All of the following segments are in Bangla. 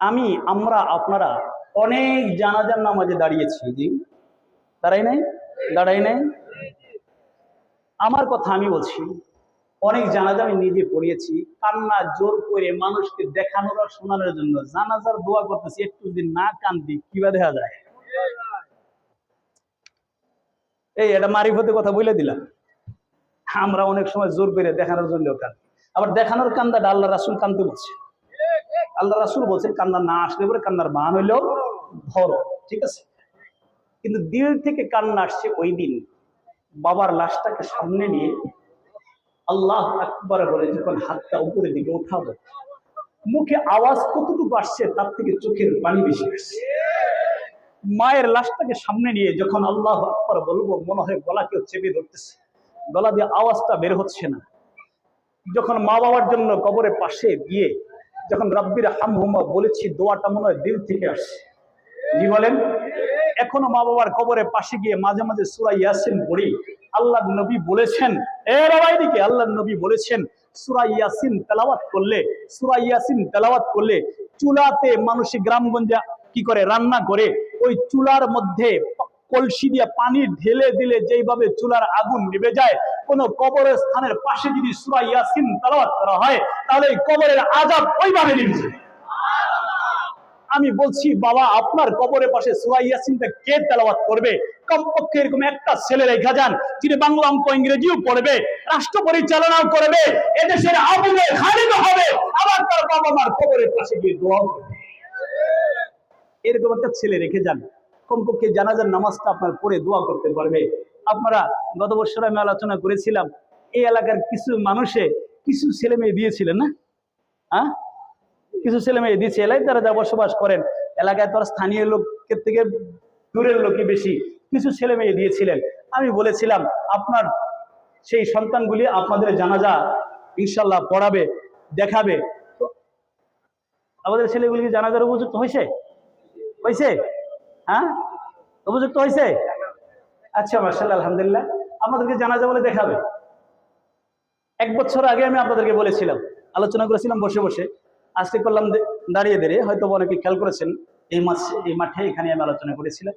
আমি, আমরা, আপনারা অনেক জানাজার নামাজে দাঁড়িয়েছি। জি। দাঁড়াই নাই? দাঁড়াই নাই? আমার কথা আমি বলছি, অনেক জানাজা আমি নিজে পড়িয়েছি। কান্না, জোর করে মানুষকে দেখানোর আর শোনানোর জন্য জানাজার দোয়া করতেছি, একটু যদি না কান্দি, কিবা দেখা যায়? এই, এটা মারিফতে কথা বলে দিলাম। আমরা অনেক সময় জোর করে দেখানোর জন্য কান্দি। আবার দেখানোর কান্দা আল্লাহ রাসুল কান্দতে বলছে। আল্লাহ রাসুল বলছেন কান্না না আসলে পরে কান্নার বান হইলেও ধরো ঠিক আছে? কিন্তু দিল থেকে কান্না আসছে ওই দিন। বাবার লাশটাকে সামনে নিয়ে আল্লাহ আকবার বলে, যখন হাতটা উপরের দিকে উঠাবো, মুখে আওয়াজ কতটুকু আসছে তার থেকে চোখের পানি বেশি আসছে। মায়ের লাশটাকে সামনে নিয়ে যখন আল্লাহ আকবার বলব, মনে হয় গলা কেউ চেপে ধরতেছে। গলা দিয়ে আওয়াজটা বের হচ্ছে না। যখন মা বাবার জন্য কবরের পাশে গিয়ে যখন রাব্বির হামহুমা বলেছি, দোয়াটা মনে হয় দিল থেকে আসছে। জি বলেন? এখনও মা বাবার কবরের পাশে গিয়ে মাঝে মাঝে সুরা ইয়াসিন পড়ি। আল্লাহ নবী বলেছেন, এ দিকে আল্লাহ নবী বলেছেন, সুরা ইয়াসিন তেলাওয়াত করলে, সুরা ইয়াসিন তেলাওয়াত করলে চুলাতে মানুষ গ্রামগঞ্জে কি করে? রান্না করে। ওই চুলার মধ্যে কলসি দিয়ে পানি ঢেলে দিলে যেইভাবে চুলার আগুন নিভে যায়, কোন কবরের স্থানের পাশে যদি সুরা ইয়াসিন তেলাওয়াত করা হয়, তাহলে কবরের আজাব ওইভাবে যায় আমি বলছি, বাবা, আপনার কবরের পাশে সুরা ইয়াসিনটা কে তেলাওয়াত করবে? কমপক্ষে এরকম একটা ছেলে রেখা যান, যিনি বাংলা অঙ্ক ইংরেজিও পড়বে, রাষ্ট্র পরিচালনাও করবে, এদেশের আবুলে খালিদ হবে, আবার তার বাবা মার কবরের পাশে গিয়ে দোয়া করবে। এরকম একটা ছেলে রেখে যান কমপক্ষে জানাজার নামাজটা আপনার পড়ে দোয়া করতে পারবে। আপনারা গত বছর আমি আলোচনা করেছিলাম, এই এলাকার কিছু মানুষে কিছু ছেলে মেয়ে দিয়েছিলেন না? হ্যাঁ? কিছু ছেলে মেয়ে দিচ্ছে এলাকায় তারা যা বসবাস করেন। এলাকায় তো আর স্থানীয় লোকের থেকে দূরের লোকই বেশি। কিছু ছেলে মেয়ে দিয়েছিলেন। আমি বলেছিলাম, আপনার সেই সন্তানগুলি আপনাদের জানাজা ইনশাল্লাহ পড়াবে, দেখাবে। আমাদের ছেলেগুলি কি জানাজার উপযুক্ত হয়েছে? হয়েছে? হ্যাঁ? উপযুক্ত হয়েছে? আচ্ছা মার্শাল্লাহ আলহামদুলিল্লাহ। আপনাদেরকে জানাজা বলে দেখাবে। এক বছর আগে আমি আপনাদেরকে বলেছিলাম, আলোচনা করেছিলাম বসে বসে। আজকে করলাম দাঁড়িয়ে দাঁড়িয়ে, হয়তো অনেকে খেয়াল করেছেন, এই মাস এই মাঠে এখানে আমি আলোচনা করেছিলাম।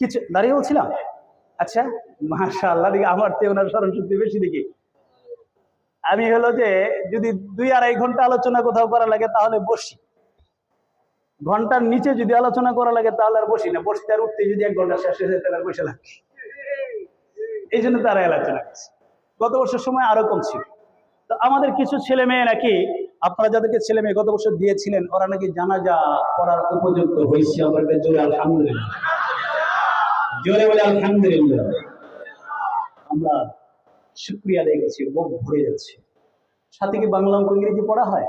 কিছু, দাঁড়িয়ে বলছিলাম? আচ্ছা মাসা আল্লাহ দিকে আমার তো ওনার স্মরণ শক্তি বেশি দেখি। আমি হলো যে, যদি দুই আড়াই ঘণ্টা আলোচনা কোথাও করা লাগে, তাহলে বসি। ঘণ্টার নিচে যদি আলোচনা করা লাগে, তাহলে আর বসি না। বসতে আর উঠতে যদি এক ঘণ্টা শেষ হয়ে যায়, তাহলে আর বসে লাগে এই জন্য তারা আলোচনা করছে। গত বছর সময় আরও কম ছিল। তো আমাদের কিছু ছেলে মেয়ে নাকি, আপনারা যাদেরকে ছেলে মেয়ে গত বছর দিয়েছিলেন, ওরা নাকি জানাজা করার উপযুক্ত হয়েছে আমাদের জোরে, আলহামদুলিল্লাহ। জোরে বলে আলহামদুলিল্লাহ। আমরা শুক্রিয়া আদায় করছি, বুক ভরে যাচ্ছে। সাথে কি বাংলা অঙ্ক ইংরেজি পড়া হয়?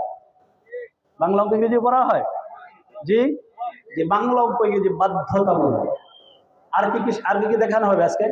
বাংলা অঙ্ক ইংরেজি পড়া হয়? জি? যে বাংলা উপায় যে বাধ্যতামূলক। আর কি আর কি দেখানো হবে আজকে?